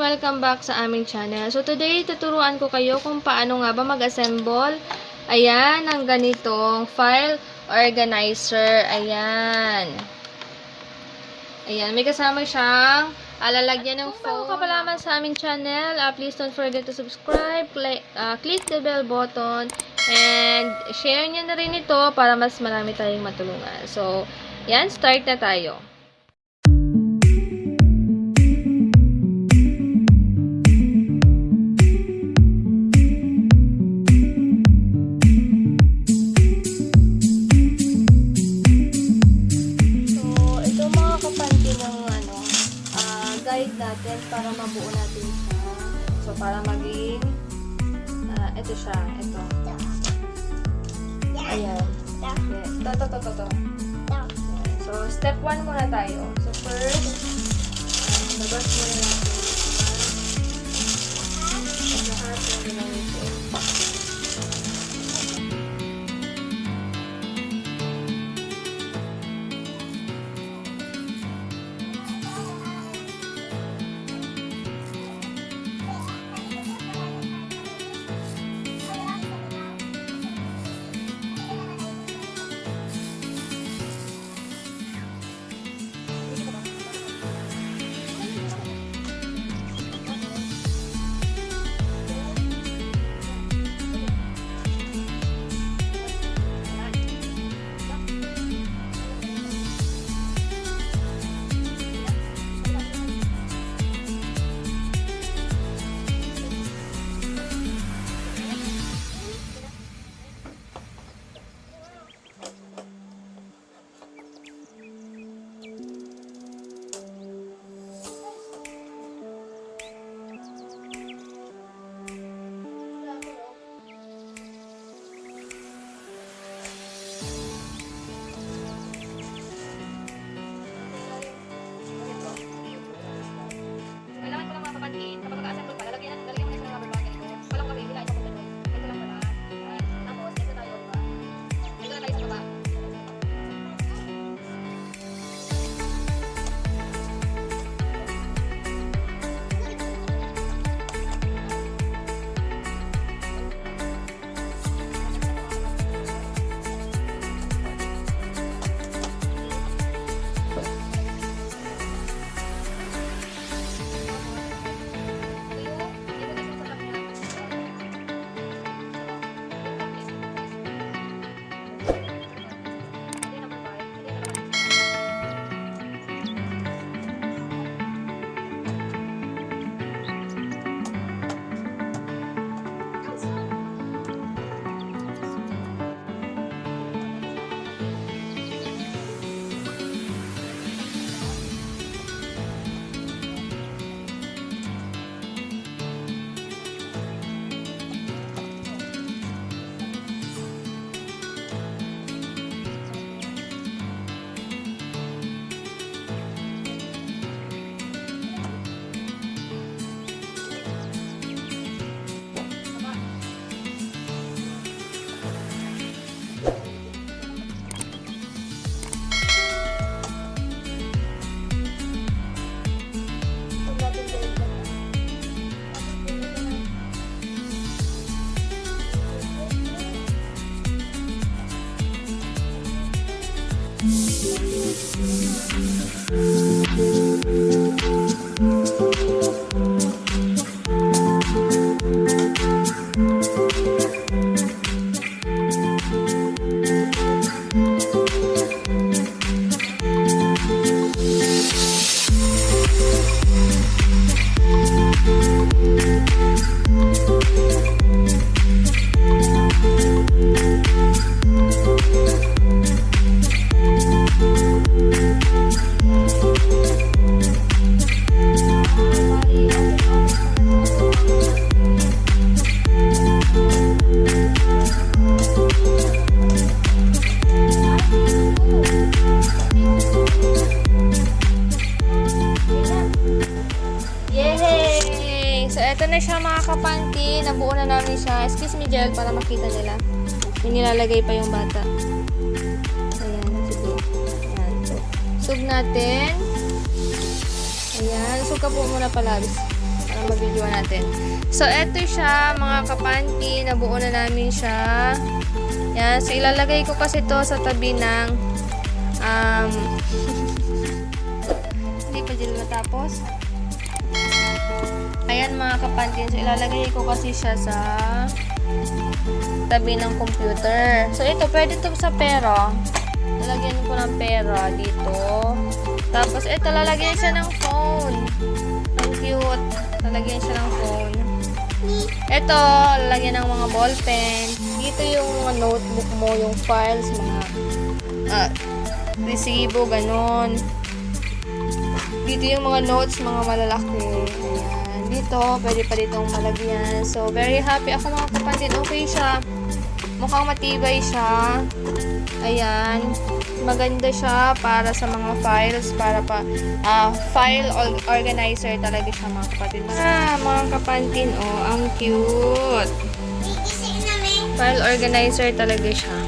welcome back sa aming channel. So today, tuturuan ko kayo kung paano nga ba mag-assemble ayan, ng ganitong file organizer. Ayan. Ayan, may kasama siyang alalagyan ng phone. Kung bago ka pa lamang sa aming channel, uh, please don't forget to subscribe, click, uh, click the bell button, and share nyo na rin ito para mas marami tayong matulungan. So, yan, start na tayo. Para maging, ah, ito siya, ito. Ayan. Ito, ito, ito, ito. So, step 1 muna tayo. So, first, ah, labas muna natin. Thank you. Nabuo na namin siya. Excuse me, Jel, para makita nila. May nilalagay pa yung bata. Ayan, sige. Ayan. Sug natin. Ayan. Sug ka po muna palabis. Para mabidyoan natin. So, eto siya, mga kapanty. Nabuo na namin siya. Yan. So, ilalagay ko kasi to sa tabi ng um, hindi pa din matapos. Ayan mga kapanty. So, ilalagay ko kasi siya sa tabi ng computer. So, ito, pwede to sa pera. Lalagyan ko ng pera dito. Tapos, ito, lalagyan siya ng phone. Ang cute. Lalagyan siya ng phone. Ito, lalagyan ng mga ballpen. Dito yung mga notebook mo, yung files, mga ah, resibo, ganon. Dito yung mga notes, mga malalaki. Ayan. Dito, pwede pa ditong malagyan. So, very happy ako mga kapatid. Okay siya. Mukhang matibay siya. Ayan. Maganda siya para sa mga files, para pa, ah, file or- organizer talaga siya mga kapatid. Ah, mga kapantin, oh, ang cute. File organizer talaga siya.